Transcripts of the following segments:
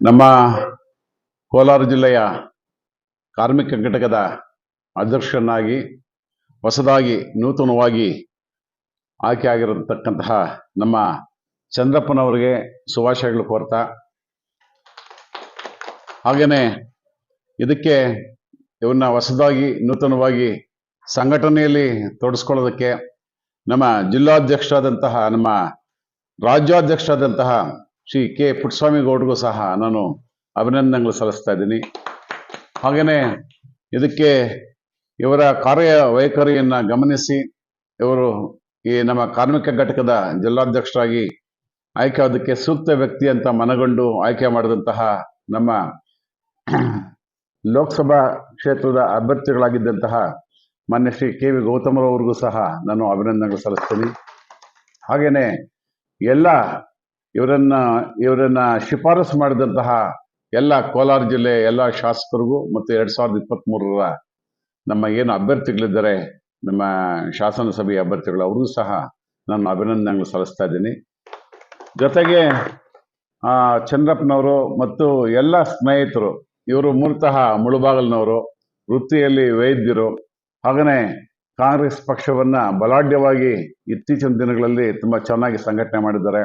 ನಮ್ಮ ಕೋಲಾರ ಜಿಲ್ಲೆಯ ಕಾರ್ಮಿಕ ಘಟಕದ ಅಧ್ಯಕ್ಷನಾಗಿ ಹೊಸದಾಗಿ, ನೂತನವಾಗಿ ಆಯ್ಕೆಯಾಗಿರತಕ್ಕಂತಹ ನಮ್ಮ ಚಂದ್ರಪ್ಪನವರಿಗೆ ಶುಭಾಶಯಗಳು ಕೋರ್ತಾ. ಹಾಗೆಯೇ ಇದಕ್ಕೆ ಇವನ್ನ ಹೊಸದಾಗಿ, ನೂತನವಾಗಿ ಸಂಘಟನೆಯಲ್ಲಿ ತೊಡಸ್ಕೊಳ್ಳೋದಕ್ಕೆ ನಮ್ಮ ಜಿಲ್ಲಾಧ್ಯಕ್ಷರಾದಂತಹ, ನಮ್ಮ ರಾಜ್ಯಾಧ್ಯಕ್ಷರಾದಂತಹ ಶ್ರೀ ಕೆ ಪುಟ್ಟಸ್ವಾಮಿ ಗೌಡ್ರಿಗೂ ಸಹ ನಾನು ಅಭಿನಂದನೆಗಳು ಸಲ್ಲಿಸ್ತಾ ಇದ್ದೀನಿ. ಹಾಗೆಯೇ ಇದಕ್ಕೆ ಇವರ ಕಾರ್ಯ ವೈಖರಿಯನ್ನು ಗಮನಿಸಿ, ಇವರು ಈ ನಮ್ಮ ಕಾರ್ಮಿಕ ಘಟಕದ ಜಿಲ್ಲಾಧ್ಯಕ್ಷರಾಗಿ ಆಯ್ಕೆ ಅದಕ್ಕೆ ಸೂಕ್ತ ವ್ಯಕ್ತಿ ಅಂತ ಮನಗಂಡು ಆಯ್ಕೆ ಮಾಡಿದಂತಹ ನಮ್ಮ ಲೋಕಸಭಾ ಕ್ಷೇತ್ರದ ಅಭ್ಯರ್ಥಿಗಳಾಗಿದ್ದಂತಹ ಮಾನ್ಯ ಶ್ರೀ ಕೆ ವಿ ಗೌತಮರವ್ರಿಗೂ ಸಹ ನಾನು ಅಭಿನಂದನೆಗಳು ಸಲ್ಲಿಸ್ತೀನಿ. ಹಾಗೆಯೇ ಎಲ್ಲ ಇವರನ್ನ ಇವರನ್ನ ಶಿಫಾರಸು ಮಾಡಿದಂತಹ ಎಲ್ಲ ಕೋಲಾರ ಜಿಲ್ಲೆ ಎಲ್ಲ ಶಾಸಕರಿಗೂ ಮತ್ತು ಎರಡ್ ಸಾವಿರದ ಇಪ್ಪತ್ತ್ ಮೂರರ ನಮ್ಮ ಏನು ಅಭ್ಯರ್ಥಿಗಳಿದ್ದಾರೆ, ನಮ್ಮ ಶಾಸನಸಭೆಯ ಅಭ್ಯರ್ಥಿಗಳು, ಅವ್ರಿಗೂ ಸಹ ನಾನು ಅಭಿನಂದನೆಗಳು ಸಲ್ಲಿಸ್ತಾ ಇದ್ದೀನಿ. ಜೊತೆಗೆ ಚಂದ್ರಪ್ಪನವರು ಮತ್ತು ಎಲ್ಲ ಸ್ನೇಹಿತರು, ಇವರು ಮೂಲತಃ ಮುಳುಬಾಗಲ್ನವರು, ವೃತ್ತಿಯಲ್ಲಿ ವೈದ್ಯರು ಹಾಗೆಯೇ ಕಾಂಗ್ರೆಸ್ ಪಕ್ಷವನ್ನು ಬಲಾಢ್ಯವಾಗಿ ಇತ್ತೀಚಿನ ದಿನಗಳಲ್ಲಿ ತುಂಬಾ ಚೆನ್ನಾಗಿ ಸಂಘಟನೆ ಮಾಡಿದ್ದಾರೆ.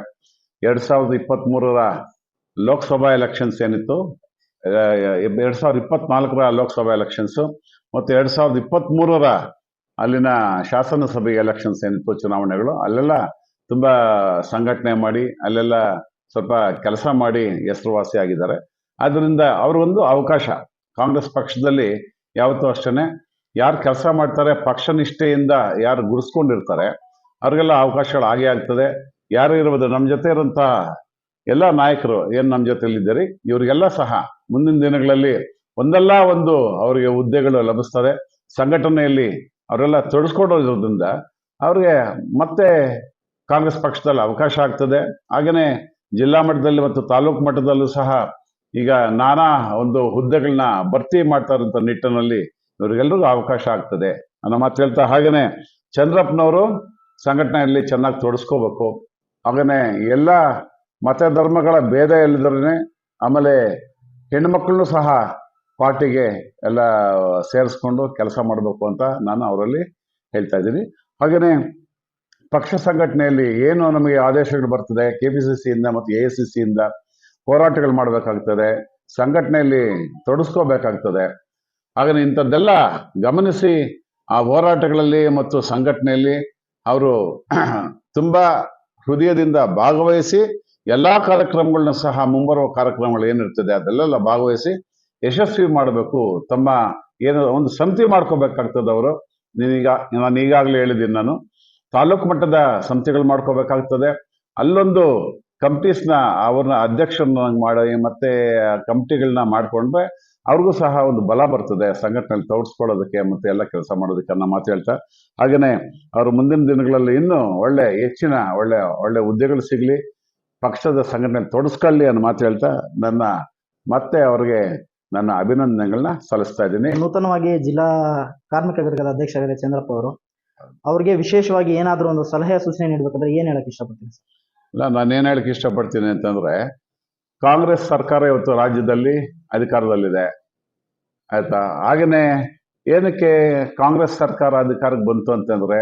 ಎರಡ್ ಸಾವಿರದ ಇಪ್ಪತ್ತ್ ಮೂರರ ಲೋಕಸಭಾ ಎಲೆಕ್ಷನ್ಸ್ ಏನಿತ್ತು? ಎರಡು ಸಾವಿರದ ಇಪ್ಪತ್ನಾಲ್ಕರ ಲೋಕಸಭಾ ಎಲೆಕ್ಷನ್ಸ್ ಮತ್ತು ಎರಡ್ ಸಾವಿರದ ಇಪ್ಪತ್ತ್ ಮೂರರ ಅಲ್ಲಿನ ಶಾಸನಸಭೆ ಎಲೆಕ್ಷನ್ಸ್ ಏನಿತ್ತು ಚುನಾವಣೆಗಳು. ಅಲ್ಲೆಲ್ಲ ತುಂಬಾ ಸಂಘಟನೆ ಮಾಡಿ, ಅಲ್ಲೆಲ್ಲ ಸ್ವಲ್ಪ ಕೆಲಸ ಮಾಡಿ ಹೆಸರುವಾಸಿ ಆಗಿದ್ದಾರೆ. ಆದ್ರಿಂದ ಅವ್ರಿಗೊಂದು ಅವಕಾಶ. ಕಾಂಗ್ರೆಸ್ ಪಕ್ಷದಲ್ಲಿ ಯಾವತ್ತೂ ಅಷ್ಟೇ ಯಾರು ಕೆಲಸ ಮಾಡ್ತಾರೆ ಪಕ್ಷ ನಿಷ್ಠೆಯಿಂದ ಯಾರು ಗುರುಸ್ಕೊಂಡಿರ್ತಾರೆ, ಅವ್ರಿಗೆಲ್ಲ ಅವಕಾಶಗಳು ಆಗೇ ಆಗ್ತದೆ. ಯಾರು ಇರ್ಬೋದು ನಮ್ಮ ಜೊತೆ ಇರೋಂಥ ಎಲ್ಲ ನಾಯಕರು ಏನು ನಮ್ಮ ಜೊತೆಲಿದ್ದೀರಿ ಇವರಿಗೆಲ್ಲ ಸಹ ಮುಂದಿನ ದಿನಗಳಲ್ಲಿ ಒಂದಲ್ಲ ಒಂದು ಅವರಿಗೆ ಹುದ್ದೆಗಳು ಲಭಿಸ್ತದೆ. ಸಂಘಟನೆಯಲ್ಲಿ ಅವರೆಲ್ಲ ತೊಡಸ್ಕೊಂಡಿರೋದ್ರಿಂದ ಅವ್ರಿಗೆ ಮತ್ತೆ ಕಾಂಗ್ರೆಸ್ ಪಕ್ಷದಲ್ಲಿ ಅವಕಾಶ ಆಗ್ತದೆ. ಹಾಗೆಯೇ ಜಿಲ್ಲಾ ಮಟ್ಟದಲ್ಲಿ ಮತ್ತು ತಾಲೂಕು ಮಟ್ಟದಲ್ಲೂ ಸಹ ಈಗ ನಾನಾ ಒಂದು ಹುದ್ದೆಗಳನ್ನ ಭರ್ತಿ ಮಾಡ್ತಾ ಇರೋಂಥ ನಿಟ್ಟಿನಲ್ಲಿ ಇವರಿಗೆಲ್ಲರಿಗೂ ಅವಕಾಶ ಆಗ್ತದೆ ಅನ್ನೋ ಮಾತು ಹೇಳ್ತಾ ಹಾಗೆಯೇ ಚಂದ್ರಪ್ಪನವರು ಸಂಘಟನೆಯಲ್ಲಿ ಚೆನ್ನಾಗಿ ತೊಡಸ್ಕೋಬೇಕು. ಹಾಗೆಯೇ ಎಲ್ಲ ಮತ ಧರ್ಮಗಳ ಭೇದ ಇಲ್ಲದ್ರೆ ಆಮೇಲೆ ಹೆಣ್ಮಕ್ಳನ್ನೂ ಸಹ ಪಾರ್ಟಿಗೆ ಎಲ್ಲ ಸೇರಿಸ್ಕೊಂಡು ಕೆಲಸ ಮಾಡಬೇಕು ಅಂತ ನಾನು ಅವರಲ್ಲಿ ಹೇಳ್ತಾ ಇದ್ದೀನಿ. ಹಾಗೆಯೇ ಪಕ್ಷ ಸಂಘಟನೆಯಲ್ಲಿ ಏನು ನಮಗೆ ಆದೇಶಗಳು ಬರ್ತದೆ ಕೆ ಪಿ ಸಿ ಸಿಯಿಂದ ಮತ್ತು ಎ ಸಿ ಸಿಯಿಂದ ಹೋರಾಟಗಳು ಮಾಡಬೇಕಾಗ್ತದೆ, ಸಂಘಟನೆಯಲ್ಲಿ ತೊಡಸ್ಕೋಬೇಕಾಗ್ತದೆ. ಹಾಗೆ ಇಂಥದ್ದೆಲ್ಲ ಗಮನಿಸಿ ಆ ಹೋರಾಟಗಳಲ್ಲಿ ಮತ್ತು ಸಂಘಟನೆಯಲ್ಲಿ ಅವರು ತುಂಬ ಹೃದಯದಿಂದ ಭಾಗವಹಿಸಿ ಎಲ್ಲ ಕಾರ್ಯಕ್ರಮಗಳನ್ನ ಸಹ ಮುಂಬರುವ ಕಾರ್ಯಕ್ರಮಗಳು ಏನಿರ್ತದೆ ಅದೆಲ್ಲೆಲ್ಲ ಭಾಗವಹಿಸಿ ಯಶಸ್ವಿ ಮಾಡಬೇಕು. ತಮ್ಮ ಏನು ಒಂದು ಸಮಿತಿ ಮಾಡ್ಕೋಬೇಕಾಗ್ತದೆ ಅವರು. ನೀನೀಗ ನಾನು ಈಗಾಗಲೇ ಹೇಳಿದ್ದೀನಿ ನಾನು. ತಾಲೂಕು ಮಟ್ಟದ ಸಮಿತಿಗಳು ಮಾಡ್ಕೋಬೇಕಾಗ್ತದೆ. ಅಲ್ಲೊಂದು ಕಮಿಟೀಸ್ನ ಅವ್ರನ್ನ ಅಧ್ಯಕ್ಷರನ್ನ ಮಾಡಿ ಮತ್ತೆ ಕಮಿಟಿಗಳನ್ನ ಮಾಡ್ಕೊಂಡ್ರೆ ಅವ್ರಿಗೂ ಸಹ ಒಂದು ಬಲ ಬರ್ತದೆ. ಸಂಘಟನೆಯಲ್ಲಿ ತೋರಿಸ್ಕೊಳ್ಳೋದಕ್ಕೆ ಮತ್ತೆ ಎಲ್ಲ ಕೆಲಸ ಮಾಡೋದಕ್ಕೆ ಅನ್ನೋ ಮಾತು ಹೇಳ್ತಾ. ಹಾಗೆಯೇ ಅವರು ಮುಂದಿನ ದಿನಗಳಲ್ಲಿ ಇನ್ನೂ ಒಳ್ಳೆ ಹೆಚ್ಚಿನ ಒಳ್ಳೆ ಒಳ್ಳೆ ಹುದ್ದೆಗಳು ಸಿಗಲಿ ಪಕ್ಷದ ಸಂಘಟನೆಯಲ್ಲಿ ತೊಡಸ್ಕೊಳ್ಳಿ ಅನ್ನೋ ಮಾತು ಹೇಳ್ತಾ ನನ್ನ ಮತ್ತೆ ಅವ್ರಿಗೆ ನನ್ನ ಅಭಿನಂದನೆಗಳನ್ನ ಸಲ್ಲಿಸ್ತಾ ಇದ್ದೀನಿ. ನೂತನವಾಗಿ ಜಿಲ್ಲಾ ಕಾರ್ಮಿಕ ಘಟಕದ ಆಗಿದೆ ಚಂದ್ರಪ್ಪ ಅವರು ಅವ್ರಿಗೆ ವಿಶೇಷವಾಗಿ ಏನಾದರೂ ಒಂದು ಸಲಹೆ ಸೂಚನೆ ನೀಡಬೇಕಾದ್ರೆ ಏನ್ ಹೇಳಕ್ ಇಷ್ಟಪಡ್ತೀನಿ ಇಲ್ಲ ನಾನು ಏನು ಹೇಳಕ್ಕೆ ಇಷ್ಟಪಡ್ತೀನಿ ಅಂತಂದ್ರೆ ಕಾಂಗ್ರೆಸ್ ಸರ್ಕಾರ ಇವತ್ತು ರಾಜ್ಯದಲ್ಲಿ ಅಧಿಕಾರದಲ್ಲಿದೆ. ಆಯ್ತಾ? ಹಾಗೆಯೇ ಏನಕ್ಕೆ ಕಾಂಗ್ರೆಸ್ ಸರ್ಕಾರ ಅಧಿಕಾರಕ್ಕೆ ಬಂತು ಅಂತಂದ್ರೆ,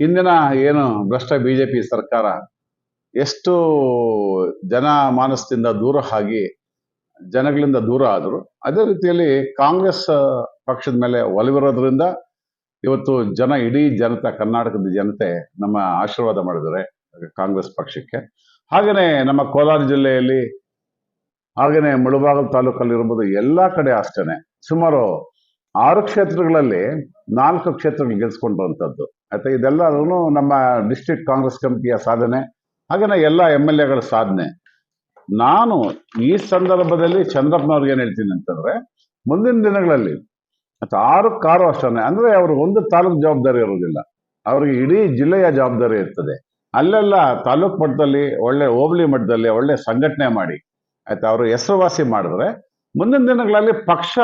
ಹಿಂದಿನ ಏನು ಭ್ರಷ್ಟ ಬಿಜೆಪಿ ಸರ್ಕಾರ ಎಷ್ಟು ಜನ ಮಾನಸದಿಂದ ದೂರ ಆಗಿ, ಜನಗಳಿಂದ ದೂರ ಆದರು, ಅದೇ ರೀತಿಯಲ್ಲಿ ಕಾಂಗ್ರೆಸ್ ಪಕ್ಷದ ಮೇಲೆ ಒಲವಿರೋದ್ರಿಂದ ಇವತ್ತು ಜನ ಇಡೀ ಜನತೆ, ಕರ್ನಾಟಕದ ಜನತೆ ನಮ್ಮ ಆಶೀರ್ವಾದ ಮಾಡಿದ್ದಾರೆ ಕಾಂಗ್ರೆಸ್ ಪಕ್ಷಕ್ಕೆ. ಹಾಗೆಯೇ ನಮ್ಮ ಕೋಲಾರ ಜಿಲ್ಲೆಯಲ್ಲಿ ಹಾಗೆಯೇ ಮುಳುಬಾಗಲ್ ಇರಬಹುದು ಎಲ್ಲ ಕಡೆ ಅಷ್ಟೇನೆ. ಸುಮಾರು ಆರು ಕ್ಷೇತ್ರಗಳಲ್ಲಿ ನಾಲ್ಕು ಕ್ಷೇತ್ರಗಳು ಗೆಲ್ಸ್ಕೊಂಡಿರುವಂಥದ್ದು. ಆಯ್ತಾ ಇದೆಲ್ಲರೂ ನಮ್ಮ ಡಿಸ್ಟ್ರಿಕ್ಟ್ ಕಾಂಗ್ರೆಸ್ ಕಮಿಟಿಯ ಸಾಧನೆ ಹಾಗೆಯೇ ಎಲ್ಲ ಎಂ ಎಲ್ ಎಗಳ ಸಾಧನೆ. ನಾನು ಈ ಸಂದರ್ಭದಲ್ಲಿ ಚಂದ್ರಪ್ಪನವ್ರಿಗೆ ಏನು ಹೇಳ್ತೀನಿ ಅಂತಂದ್ರೆ, ಮುಂದಿನ ದಿನಗಳಲ್ಲಿ ಅಥವಾ ಆರು ಕಾರು ಅಷ್ಟೇ ಅಂದ್ರೆ ಅವರು ಒಂದು ತಾಲೂಕು ಜವಾಬ್ದಾರಿ ಇರೋದಿಲ್ಲ ಅವ್ರಿಗೆ ಇಡೀ ಜಿಲ್ಲೆಯ ಜವಾಬ್ದಾರಿ ಇರ್ತದೆ. ಅಲ್ಲೆಲ್ಲ ತಾಲೂಕ್ ಮಟ್ಟದಲ್ಲಿ, ಒಳ್ಳೆ ಹೋಬಳಿ ಮಟ್ಟದಲ್ಲಿ, ಒಳ್ಳೆ ಸಂಘಟನೆ ಮಾಡಿ ಆಯ್ತಾ, ಅವರು ಹೆಸರುವಾಸಿ ಮಾಡಿದ್ರೆ ಮುಂದಿನ ದಿನಗಳಲ್ಲಿ ಪಕ್ಷ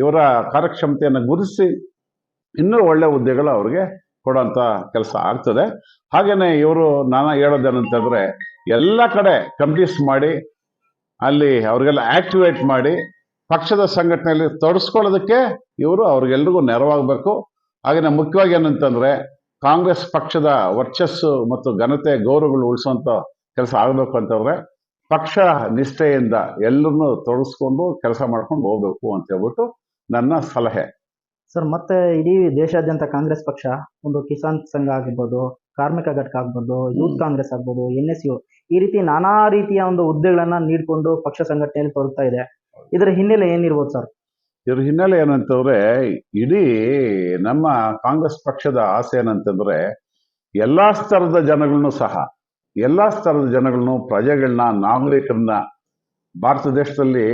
ಇವರ ಕಾರ್ಯಕ್ಷಮತೆಯನ್ನು ಗುರುತಿಸಿ ಇನ್ನೂ ಒಳ್ಳೆ ಹುದ್ದೆಗಳು ಅವ್ರಿಗೆ ಕೊಡುವಂತ ಕೆಲಸ ಆಗ್ತದೆ. ಹಾಗೆಯೇ ಇವರು ನಾನು ಹೇಳೋದೇನಂತಂದ್ರೆ ಎಲ್ಲ ಕಡೆ ಕಂಪ್ಲೀಸ್ ಮಾಡಿ ಅಲ್ಲಿ ಅವ್ರಿಗೆಲ್ಲ ಆಕ್ಟಿವೇಟ್ ಮಾಡಿ ಪಕ್ಷದ ಸಂಘಟನೆಯಲ್ಲಿ ತೊಡಸ್ಕೊಳ್ಳೋದಕ್ಕೆ ಇವರು ಅವ್ರಿಗೆಲ್ರಿಗೂ ನೆರವಾಗಬೇಕು. ಹಾಗೆಯೇ ಮುಖ್ಯವಾಗಿ ಏನಂತಂದ್ರೆ ಕಾಂಗ್ರೆಸ್ ಪಕ್ಷದ ವರ್ಚಸ್ಸು ಮತ್ತು ಘನತೆ ಗೌರವಗಳು ಉಳಿಸುವಂತ ಕೆಲಸ ಆಗಬೇಕು ಅಂತಂದ್ರೆ ಪಕ್ಷ ನಿಷ್ಠೆಯಿಂದ ಎಲ್ಲರನ್ನೂ ತೊಡಸ್ಕೊಂಡು ಕೆಲಸ ಮಾಡ್ಕೊಂಡು ಹೋಗ್ಬೇಕು ಅಂತ ಹೇಳ್ಬಿಟ್ಟು ನನ್ನ ಸಲಹೆ. ಸರ್ ಮತ್ತೆ ಇಡೀ ದೇಶಾದ್ಯಂತ ಕಾಂಗ್ರೆಸ್ ಪಕ್ಷ ಒಂದು ಕಿಸಾನ್ ಸಂಘ ಆಗಿರ್ಬೋದು ಕಾರ್ಮಿಕ ಘಟಕ ಆಗ್ಬೋದು ಯೂತ್ ಕಾಂಗ್ರೆಸ್ ಆಗ್ಬೋದು ಎನ್ ಎಸ್ ಯು ಈ ರೀತಿ ನಾನಾ ರೀತಿಯ ಒಂದು ಹುದ್ದೆಗಳನ್ನ ನೀಡ್ಕೊಂಡು ಪಕ್ಷ ಸಂಘಟನೆಯಲ್ಲಿ ತೊಡಗ್ತಾ ಇದೆ. ಇದರ ಹಿನ್ನೆಲೆ ಏನಿರ್ಬೋದು ಸರ್? ಇದ್ರ ಹಿನ್ನೆಲೆ ಏನಂತಂದ್ರೆ ಇಡೀ ನಮ್ಮ ಕಾಂಗ್ರೆಸ್ ಪಕ್ಷದ ಆಸೆ ಏನಂತಂದ್ರೆ ಎಲ್ಲಾ ಸ್ತರದ ಜನಗಳನ್ನು ಸಹ ಎಲ್ಲಾ ಸ್ತರದ ಜನಗಳನ್ನು ಪ್ರಜೆಗಳನ್ನ ನಾಗರಿಕರನ್ನ, ಭಾರತ ದೇಶದಲ್ಲಿ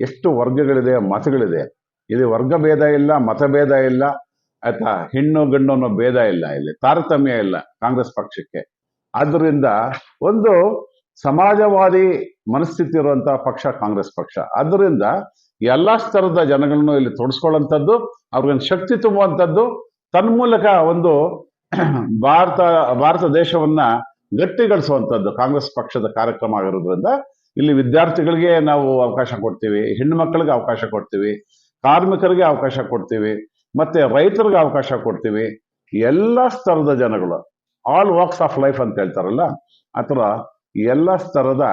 ಎಷ್ಟು ವರ್ಗಗಳಿದೆ, ಮತಗಳಿದೆ. ಇಲ್ಲಿ ವರ್ಗ ಭೇದ ಇಲ್ಲ, ಮತಭೇದ ಇಲ್ಲ, ಆಯ್ತಾ? ಹೆಣ್ಣು, ಗಂಡು ಅನ್ನೋ ಭೇದ ಇಲ್ಲ ಇಲ್ಲಿ. ತಾರತಮ್ಯ ಇಲ್ಲ ಕಾಂಗ್ರೆಸ್ ಪಕ್ಷಕ್ಕೆ. ಆದ್ದರಿಂದ ಒಂದು ಸಮಾಜವಾದಿ ಮನಸ್ಥಿತಿ ಇರುವಂತಹ ಪಕ್ಷ ಕಾಂಗ್ರೆಸ್ ಪಕ್ಷ. ಆದ್ದರಿಂದ ಎಲ್ಲಾ ಸ್ತರದ ಜನಗಳನ್ನು ಇಲ್ಲಿ ತೊಡಸ್ಕೊಳ್ಳುವಂಥದ್ದು, ಅವ್ರಿಗೊಂದು ಶಕ್ತಿ ತುಂಬುವಂಥದ್ದು, ತನ್ಮೂಲಕ ಒಂದು ಭಾರತ ಭಾರತ ದೇಶವನ್ನ ಗಟ್ಟಿಗೊಳಿಸುವಂಥದ್ದು ಕಾಂಗ್ರೆಸ್ ಪಕ್ಷದ ಕಾರ್ಯಕ್ರಮ ಆಗಿರೋದ್ರಿಂದ. ಇಲ್ಲಿ ವಿದ್ಯಾರ್ಥಿಗಳಿಗೆ ನಾವು ಅವಕಾಶ ಕೊಡ್ತೀವಿ ಹೆಣ್ಣು ಮಕ್ಕಳಿಗೆ ಅವಕಾಶ ಕೊಡ್ತೀವಿ ಕಾರ್ಮಿಕರಿಗೆ ಅವಕಾಶ ಕೊಡ್ತೀವಿ ಮತ್ತೆ ರೈತರಿಗೆ ಅವಕಾಶ ಕೊಡ್ತೀವಿ. ಎಲ್ಲ ಸ್ತರದ ಜನಗಳು ಆಲ್ ವಾಕ್ಸ್ ಆಫ್ ಲೈಫ್ ಅಂತ ಹೇಳ್ತಾರಲ್ಲ ಆ ಥರ ಎಲ್ಲ ಸ್ತರದ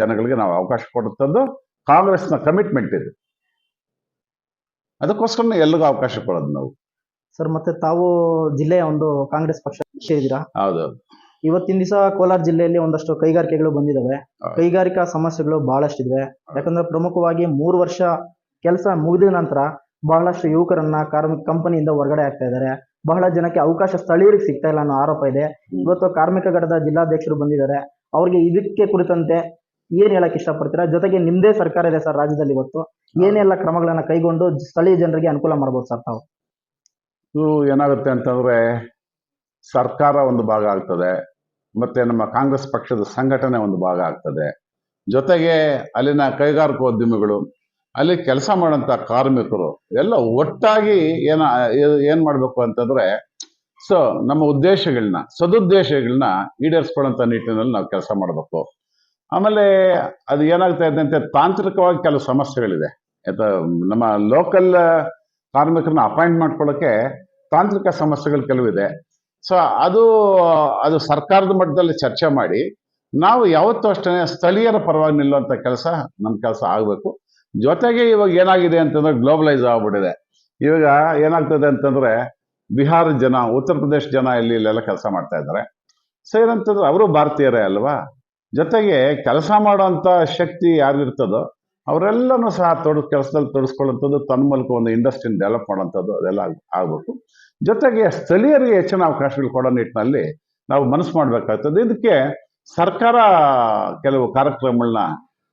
ಜನಗಳಿಗೆ ನಾವು ಅವಕಾಶ ಕೊಡುತ್ತದ್ದು ಕಾಂಗ್ರೆಸ್ನ ಕಮಿಟ್ಮೆಂಟ್ ಇದೆ. ಅದಕ್ಕೋಸ್ಕರ ಎಲ್ಲಿಗೂ ಅವಕಾಶ ಕೊಡೋದು ನಾವು. ಸರ್ ಮತ್ತೆ ತಾವು ಜಿಲ್ಲೆಯ ಒಂದು ಕಾಂಗ್ರೆಸ್ ಪಕ್ಷ ಸೇರಿದಿರಾ ಹೌದು ಇವತ್ತಿನ ದಿವಸ ಕೋಲಾರ ಜಿಲ್ಲೆಯಲ್ಲಿ ಒಂದಷ್ಟು ಕೈಗಾರಿಕೆಗಳು ಬಂದಿದ್ದಾವೆ ಕೈಗಾರಿಕಾ ಸಮಸ್ಯೆಗಳು ಬಹಳಷ್ಟಿವೆ ಯಾಕಂದ್ರೆ ಪ್ರಮುಖವಾಗಿ ಮೂರು ವರ್ಷ ಕೆಲಸ ಮುಗಿದ ನಂತರ ಬಹಳಷ್ಟು ಯುವಕರನ್ನ ಕಾರ್ಮಿಕ ಕಂಪನಿಯಿಂದ ಹೊರಗಡೆ ಆಗ್ತಾ ಇದ್ದಾರೆ ಬಹಳ ಜನಕ್ಕೆ ಅವಕಾಶ ಸ್ಥಳೀಯರಿಗೆ ಸಿಗ್ತಾ ಇಲ್ಲ ಅನ್ನೋ ಆರೋಪ ಇದೆ. ಇವತ್ತು ಕಾರ್ಮಿಕ ಘಟದ ಜಿಲ್ಲಾಧ್ಯಕ್ಷರು ಬಂದಿದ್ದಾರೆ. ಅವ್ರಿಗೆ ಇದಕ್ಕೆ ಕುರಿತಂತೆ ಏನ್ ಹೇಳಕ್ ಇಷ್ಟಪಡ್ತೀರಾ? ಜೊತೆಗೆ ನಿಮ್ದೇ ಸರ್ಕಾರ ಇದೆ ಸರ್ ರಾಜ್ಯದಲ್ಲಿ ಇವತ್ತು. ಏನೆಲ್ಲ ಕ್ರಮಗಳನ್ನ ಕೈಗೊಂಡು ಸ್ಥಳೀಯ ಜನರಿಗೆ ಅನುಕೂಲ ಮಾಡ್ಬೋದು ಸರ್ ತಾವು? ಇದು ಏನಾಗುತ್ತೆ ಅಂತಂದ್ರೆ ಸರ್ಕಾರ ಒಂದು ಭಾಗ ಆಗ್ತದೆ. ಮತ್ತೆ ನಮ್ಮ ಕಾಂಗ್ರೆಸ್ ಪಕ್ಷದ ಸಂಘಟನೆ ಒಂದು ಭಾಗ ಆಗ್ತದೆ. ಜೊತೆಗೆ ಅಲ್ಲಿನ ಕೈಗಾರಿಕೋದ್ಯಮಿಗಳು ಅಲ್ಲಿ ಕೆಲಸ ಮಾಡೋಂಥ ಕಾರ್ಮಿಕರು ಎಲ್ಲ ಒಟ್ಟಾಗಿ ಏನ, ಏನು ಮಾಡಬೇಕು ಅಂತಂದರೆ, ಸೊ ನಮ್ಮ ಉದ್ದೇಶಗಳನ್ನ, ಸದುದ್ದೇಶಗಳನ್ನ ಈಡೇರಿಸ್ಕೊಳ್ಳೋಂಥ ನಿಟ್ಟಿನಲ್ಲಿ ನಾವು ಕೆಲಸ ಮಾಡಬೇಕು. ಆಮೇಲೆ ಅದು ಏನಾಗ್ತಾ ಇದೆ ಅಂತ ತಾಂತ್ರಿಕವಾಗಿ ಕೆಲವು ಸಮಸ್ಯೆಗಳಿದೆ. ನಮ್ಮ ಲೋಕಲ್ ಕಾರ್ಮಿಕರನ್ನ ಅಪಾಯಿಂಟ್ ಮಾಡ್ಕೊಳ್ಳೋಕ್ಕೆ ತಾಂತ್ರಿಕ ಸಮಸ್ಯೆಗಳು ಕೆಲವಿದೆ ಸೊ ಅದು ಅದು ಸರ್ಕಾರದ ಮಟ್ಟದಲ್ಲಿ ಚರ್ಚೆ ಮಾಡಿ, ನಾವು ಯಾವತ್ತೂ ಅಷ್ಟೇ ಸ್ಥಳೀಯರ ಪರವಾಗಿ ನಿಲ್ಲುವಂಥ ಕೆಲಸ ನಮ್ಮ ಕೆಲಸ ಆಗಬೇಕು. ಜೊತೆಗೆ ಇವಾಗ ಏನಾಗಿದೆ ಅಂತಂದ್ರೆ ಗ್ಲೋಬಲೈಸ್ ಆಗ್ಬಿಟ್ಟಿದೆ. ಇವಾಗ ಏನಾಗ್ತದೆ ಅಂತಂದ್ರೆ ಬಿಹಾರ ಜನ, ಉತ್ತರ ಪ್ರದೇಶ ಜನ ಇಲ್ಲಿ ಇಲ್ಲೆಲ್ಲ ಕೆಲಸ ಮಾಡ್ತಾ ಇದ್ದಾರೆ. ಸೊ ಏನಂತಂದ್ರೆ ಅವರು ಭಾರತೀಯರೇ ಅಲ್ವಾ? ಜೊತೆಗೆ ಕೆಲಸ ಮಾಡುವಂಥ ಶಕ್ತಿ ಯಾರಿಗಿರ್ತದೋ ಅವರೆಲ್ಲನೂ ಸಹ ತೊಡ, ಕೆಲಸದಲ್ಲಿ ತೊಡಸ್ಕೊಳ್ಳೋಂಥದ್ದು ತನ್ನ ಮೂಲಕ ಒಂದು ಇಂಡಸ್ಟ್ರಿನ ಡೆವಲಪ್ ಮಾಡೋಂಥದ್ದು ಅದೆಲ್ಲ ಆಗಬೇಕು. ಜೊತೆಗೆ ಸ್ಥಳೀಯರಿಗೆ ಹೆಚ್ಚಿನ ಅವಕಾಶಗಳು ಕೊಡೋ ನಿಟ್ಟಿನಲ್ಲಿ ನಾವು ಮನಸ್ಸು ಮಾಡಬೇಕಾಗ್ತದೆ. ಇದಕ್ಕೆ ಸರ್ಕಾರ ಕೆಲವು ಕಾರ್ಯಕ್ರಮಗಳನ್ನ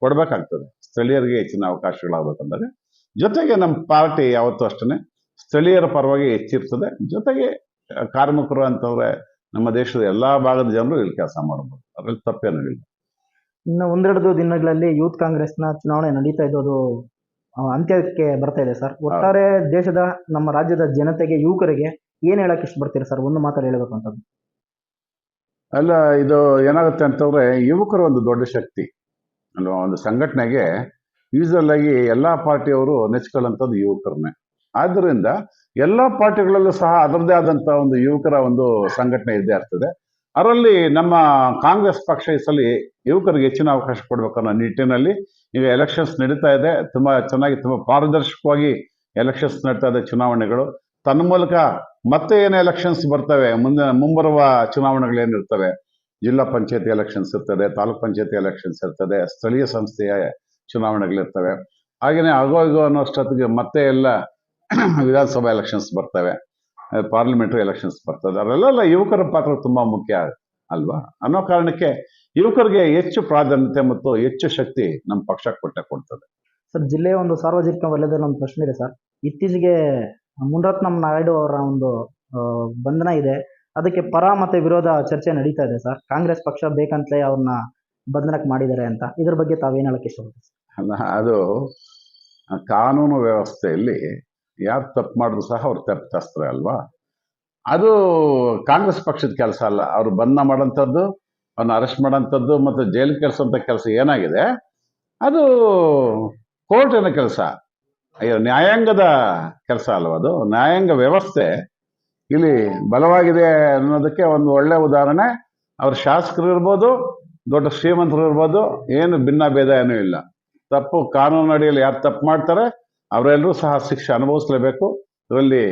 ಕೊಡಬೇಕಾಗ್ತದೆ. ಸ್ಥಳೀಯರಿಗೆ ಹೆಚ್ಚಿನ ಅವಕಾಶಗಳಾಗಬೇಕಂದ್ರೆ. ಜೊತೆಗೆ ನಮ್ಮ ಪಾರ್ಟಿ ಯಾವತ್ತೂ ಅಷ್ಟೇ ಸ್ಥಳೀಯರ ಪರವಾಗಿ ಹೆಚ್ಚಿರ್ತದೆ. ಜೊತೆಗೆ ಕಾರ್ಮಿಕರು ಅಂತವ್ರೆ ನಮ್ಮ ದೇಶದ ಎಲ್ಲಾ ಭಾಗದ ಜನರು ಇಲ್ಲಿ ಕೆಲಸ ಮಾಡಬಹುದು ಅದ್ರಲ್ಲಿ ತಪ್ಪೇನೂ ಇಲ್ಲ. ಇನ್ನು ಒಂದೆರಡು ದಿನಗಳಲ್ಲಿ ಯೂತ್ ಕಾಂಗ್ರೆಸ್ನ ಚುನಾವಣೆ ನಡೀತಾ ಇದ್ದೋದು ಆ, ಅಂತ್ಯಕ್ಕೆ ಬರ್ತಾ ಇದೆ ಸರ್. ಒಟ್ಟಾರೆ ದೇಶದ ನಮ್ಮ ರಾಜ್ಯದ ಜನತೆಗೆ ಯುವಕರಿಗೆ ಏನ್ ಹೇಳಕ್ ಇಷ್ಟಪಡ್ತೀರಾ ಸರ್? ಒಂದು ಮಾತು ಹೇಳಬೇಕು ಅಂತ ಅಲ್ಲ ಇದು ಏನಾಗುತ್ತೆ ಅಂತಂದ್ರೆ ಯುವಕರು ಒಂದು ದೊಡ್ಡ ಶಕ್ತಿ. ಅಲ್ವಾ? ಒಂದು ಸಂಘಟನೆಗೆ ಯೂಸಲ್ ಆಗಿ ಎಲ್ಲಾ ಪಾರ್ಟಿಯವರು ನೆಚ್ಕೊಳ್ಳುವಂಥದ್ದು ಯುವಕರನ್ನೇ. ಆದ್ದರಿಂದ ಎಲ್ಲಾ ಪಾರ್ಟಿಗಳಲ್ಲೂ ಸಹ ಅದರದೇ ಆದಂತ ಒಂದು ಯುವಕರ ಒಂದು ಸಂಘಟನೆ ಇದ್ದೇ ಇರ್ತದೆ. ಅದರಲ್ಲಿ ನಮ್ಮ ಕಾಂಗ್ರೆಸ್ ಪಕ್ಷ ಸಲ ಯುವಕರಿಗೆ ಹೆಚ್ಚಿನ ಅವಕಾಶ ಕೊಡಬೇಕನ್ನೋ ನಿಟ್ಟಿನಲ್ಲಿ ಈಗ ಎಲೆಕ್ಷನ್ಸ್ ನಡೀತಾ ಇದೆ. ತುಂಬಾ ಚೆನ್ನಾಗಿ, ತುಂಬಾ ಪಾರದರ್ಶಕವಾಗಿ ಎಲೆಕ್ಷನ್ಸ್ ನಡೀತಾ ಇದೆ ಚುನಾವಣೆಗಳು. ತನ್ನ ಮೂಲಕ ಮತ್ತೆ ಏನು ಎಲೆಕ್ಷನ್ಸ್ ಬರ್ತವೆ ಮುಂದೆ ಮುಂಬರುವ ಚುನಾವಣೆಗಳು ಏನಿರ್ತವೆ? ಜಿಲ್ಲಾ ಪಂಚಾಯತಿ ಎಲೆಕ್ಷನ್ಸ್ ಇರ್ತದೆ, ತಾಲೂಕ್ ಪಂಚಾಯತಿ ಎಲೆಕ್ಷನ್ಸ್ ಇರ್ತದೆ, ಸ್ಥಳೀಯ ಸಂಸ್ಥೆಯ ಚುನಾವಣೆಗಳಿರ್ತವೆ. ಹಾಗೆಯೇ ಆಗೋ ಆಗೋ ಅನ್ನೋಷ್ಟೊತ್ತಿಗೆ ಮತ್ತೆ ಎಲ್ಲ ವಿಧಾನಸಭಾ ಎಲೆಕ್ಷನ್ಸ್ ಬರ್ತವೆ. ಪಾರ್ಲಿಮೆಂಟ್ರಿ ಎಲೆಕ್ಷನ್ಸ್ ಬರ್ತದೆ. ಅದರಲ್ಲೆಲ್ಲ ಯುವಕರ ಪಾತ್ರ ತುಂಬಾ ಮುಖ್ಯ ಅಲ್ವಾ? ಅನ್ನೋ ಕಾರಣಕ್ಕೆ ಯುವಕರಿಗೆ ಹೆಚ್ಚು ಪ್ರಾಧಾನ್ಯತೆ ಮತ್ತು ಹೆಚ್ಚು ಶಕ್ತಿ ನಮ್ಮ ಪಕ್ಷ ಕೊಟ್ಟೆ ಕೊಡ್ತದೆ. ಸರ್ ಜಿಲ್ಲೆಯ ಒಂದು ಸಾರ್ವಜನಿಕ ವಲಯದಲ್ಲಿ ಒಂದು ಪ್ರಶ್ನೆ ಇದೆ ಸರ್. ಇತ್ತೀಚೆಗೆ ಮುನರತ್ನಂ ನಾಯ್ಡು ಅವರ ಒಂದು ಬಂಧನ ಇದೆ. ಅದಕ್ಕೆ ಪರ ಮತ್ತೆ ವಿರೋಧ ಚರ್ಚೆ ನಡೀತಾ ಇದೆ ಸರ್. ಕಾಂಗ್ರೆಸ್ ಪಕ್ಷ ಬೇಕಂತಲೇ ಅವ್ರನ್ನ ಬಂಧನಕ್ಕೆ ಮಾಡಿದ್ದಾರೆ ಅಂತ. ಇದ್ರ ಬಗ್ಗೆ ತಾವೇನು ಹೇಳಕ್ಕೆ ಇಷ್ಟಪಡ್ತೀವಿ ಅದು ಕಾನೂನು ವ್ಯವಸ್ಥೆಯಲ್ಲಿ ಯಾರು ತಪ್ಪು ಮಾಡಿದ್ರು ಸಹ ಅವ್ರು ತಪ್ಪಿತಸ್ತಾರೆ ಅಲ್ವಾ? ಅದು ಕಾಂಗ್ರೆಸ್ ಪಕ್ಷದ ಕೆಲಸ ಅಲ್ಲ. ಅವರು ಬಂಧನ ಮಾಡೋಂಥದ್ದು ಅವ್ನ ಅರೆಸ್ಟ್ ಮಾಡೋಂಥದ್ದು ಮತ್ತು ಜೈಲಿಗೆ ಕಳಿಸೋಂಥ ಕೆಲಸ ಏನಾಗಿದೆ? ಅದು ಕೋರ್ಟಿನ ಕೆಲಸ. ಅಯ್ಯೋ, ನ್ಯಾಯಾಂಗದ ಕೆಲಸ ಅಲ್ವ ಅದು? ನ್ಯಾಯಾಂಗ ವ್ಯವಸ್ಥೆ ಇಲ್ಲಿ ಬಲವಾಗಿದೆ ಅನ್ನೋದಕ್ಕೆ ಒಂದು ಒಳ್ಳೆ ಉದಾಹರಣೆ. ಅವ್ರ ಶಾಸಕರು ಇರ್ಬೋದು, ದೊಡ್ಡ ಶ್ರೀಮಂತರು ಇರ್ಬೋದು, ಏನು ಭಿನ್ನ ಭೇದ ಏನೂ ಇಲ್ಲ. ತಪ್ಪು ಕಾನೂನು ಅಡಿಯಲ್ಲಿ ಯಾರು ತಪ್ಪು ಮಾಡ್ತಾರೆ, ಅವರೆಲ್ಲರೂ ಸಹ ಶಿಕ್ಷೆ ಅನುಭವಿಸ್ಲೇಬೇಕು. ಇದರಲ್ಲಿ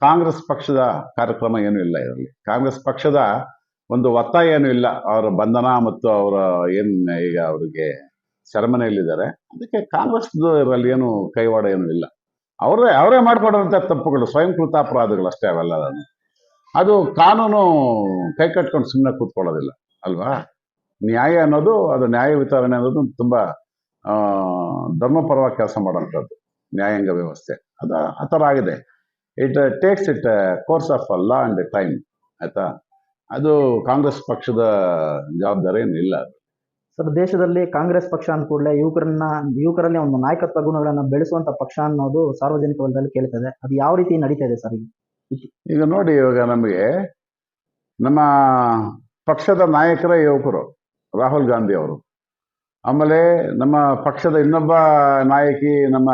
ಕಾಂಗ್ರೆಸ್ ಪಕ್ಷದ ಕಾರ್ಯಕ್ರಮ ಏನೂ ಇಲ್ಲ ಇದರಲ್ಲಿ. ಕಾಂಗ್ರೆಸ್ ಪಕ್ಷದ ಒಂದು ಒತ್ತಾಯ ಏನು ಇಲ್ಲ. ಅವರ ಬಂಧನ ಮತ್ತು ಅವರ ಏನು ಈಗ ಅವರಿಗೆ ಸೆರೆಮನೆಯಲ್ಲಿದ್ದಾರೆ ಅದಕ್ಕೆ ಕಾಂಗ್ರೆಸ್ ಇದರಲ್ಲಿ ಏನು ಕೈವಾಡ ಏನೂ ಇಲ್ಲ. ಅವರೇ ಅವರೇ ಮಾಡ್ಕೊಂಡಂಥ ತಪ್ಪುಗಳು ಸ್ವಯಂಕೃತ ಅಪರಾಧಗಳು ಅಷ್ಟೇ ಅವೆಲ್ಲ ಅದು ಕಾನೂನು ಕೈ ಕಟ್ಕೊಂಡು ಸುಮ್ಮನೆ ಕೂತ್ಕೊಳ್ಳೋದಿಲ್ಲ, ಅಲ್ವಾ? ನ್ಯಾಯ ಅನ್ನೋದು, ಅದು ನ್ಯಾಯ ವಿತರಣೆ ಅನ್ನೋದು ತುಂಬಾ ಧರ್ಮಪರವಾಗಿ ಕೆಲಸ ಮಾಡೋಂಥದ್ದು, ನ್ಯಾಯಾಂಗ ವ್ಯವಸ್ಥೆ. ಅದು ಆ ಥರ ಆಗಿದೆ. It takes it course of law and time ಆಯ್ತಾ? ಅದು ಕಾಂಗ್ರೆಸ್ ಪಕ್ಷದ ಜವಾಬ್ದಾರಿ ಏನಿಲ್ಲ ಸರ್ ದೇಶದಲ್ಲಿ ಕಾಂಗ್ರೆಸ್ ಪಕ್ಷ ಅಂದ ಕೂಡಲೇ ಯುವಕರನ್ನ ಯುವಕರಲ್ಲಿ ಒಂದು ನಾಯಕತ್ವ ಗುಣಗಳನ್ನ ಬೆಳೆಸುವಂತ ಪಕ್ಷ ಅನ್ನೋದು ಸಾರ್ವಜನಿಕ ವಲಯದಲ್ಲಿ ಕೇಳ್ತದೆ. ಅದು ಯಾವ ರೀತಿ ನಡೀತಾ ಇದೆ ಸರ್ ಈಗ? ನೋಡಿ ಇವಾಗ ನಮಗೆ ನಮ್ಮ ಪಕ್ಷದ ನಾಯಕರ ಯುವಕರು ರಾಹುಲ್ ಗಾಂಧಿ ಅವರು. ಆಮೇಲೆ ನಮ್ಮ ಪಕ್ಷದ ಇನ್ನೊಬ್ಬ ನಾಯಕಿ ನಮ್ಮ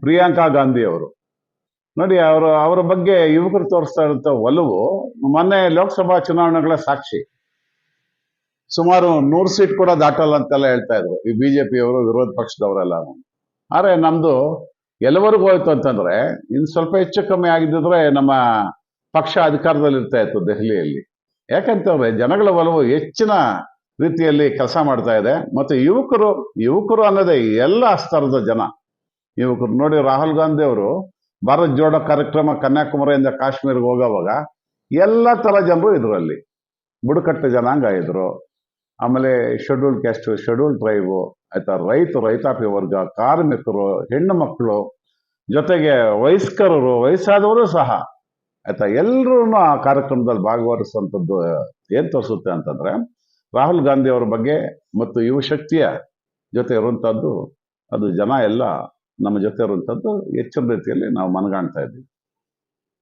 ಪ್ರಿಯಾಂಕಾ ಗಾಂಧಿ ಅವರು. ನೋಡಿ, ಅವರು, ಅವರ ಬಗ್ಗೆ ಯುವಕರು ತೋರಿಸ್ತಾ ಇರುವಂತ ಒಲವು ಮೊನ್ನೆ ಲೋಕಸಭಾ ಚುನಾವಣೆಗಳ ಸಾಕ್ಷಿ. ಸುಮಾರು ನೂರು ಸೀಟ್ ಕೂಡ ದಾಟಲ್ಲ ಅಂತೆಲ್ಲ ಹೇಳ್ತಾ ಇದ್ರು. ಈ ಬಿಜೆಪಿಯವರು, ವಿರೋಧ ಪಕ್ಷದವರೆಲ್ಲ. ಆದ್ರೆ ನಮ್ದು ಎಲ್ಲವರೆಗೂ ಹೋಯ್ತು ಅಂತಂದ್ರೆ, ಇನ್ನು ಸ್ವಲ್ಪ ಹೆಚ್ಚು ಕಮ್ಮಿ ಆಗಿದ್ದಿದ್ರೆ ನಮ್ಮ ಪಕ್ಷ ಅಧಿಕಾರದಲ್ಲಿ ಇರ್ತಾ ಇತ್ತು ದೆಹಲಿಯಲ್ಲಿ. ಯಾಕಂತಂದ್ರೆ ಜನಗಳ ಒಲವು ಹೆಚ್ಚಿನ ರೀತಿಯಲ್ಲಿ ಕೆಲಸ ಮಾಡ್ತಾ ಇದೆ. ಮತ್ತು ಯುವಕರು ಯುವಕರು ಅನ್ನೋದೇ ಎಲ್ಲ ಸ್ತರದ ಜನ. ಯುವಕರು ನೋಡಿ, ರಾಹುಲ್ ಗಾಂಧಿ ಅವರು ಭಾರತ್ ಜೋಡೋ ಕಾರ್ಯಕ್ರಮ ಕನ್ಯಾಕುಮಾರಿಯಿಂದ ಕಾಶ್ಮೀರ್ಗೆ ಹೋಗೋವಾಗ ಎಲ್ಲ ಥರ ಜನರು ಇದರಲ್ಲಿ ಬುಡಕಟ್ಟು ಜನಾಂಗ ಇದ್ರು. ಆಮೇಲೆ ಶೆಡ್ಯೂಲ್ ಕ್ಯಾಸ್ಟ್, ಶೆಡ್ಯೂಲ್ ಟ್ರೈಬು ಆಯ್ತಾ ರೈತರು, ರೈತಾಪಿ ವರ್ಗ, ಕಾರ್ಮಿಕರು, ಹೆಣ್ಣು ಮಕ್ಕಳು, ಜೊತೆಗೆ ವಯಸ್ಕರರು, ವಯಸ್ಸಾದವರು ಸಹ, ಆಯ್ತಾ ಎಲ್ಲರೂ ಆ ಕಾರ್ಯಕ್ರಮದಲ್ಲಿ ಭಾಗವಹಿಸುವಂಥದ್ದು ಏನು ತೋರಿಸುತ್ತೆ ಅಂತಂದ್ರೆ, ರಾಹುಲ್ ಗಾಂಧಿ ಅವರ ಬಗ್ಗೆ ಮತ್ತು ಯುವ ಶಕ್ತಿಯ ಜೊತೆ ಇರುವಂಥದ್ದು, ಅದು ಜನ ಎಲ್ಲ ನಮ್ಮ ಜೊತೆ ಇರುವಂಥದ್ದು ಹೆಚ್ಚಿನ ರೀತಿಯಲ್ಲಿ ನಾವು ಮನಗಾಣ್ತಾ ಇದ್ದೀವಿ.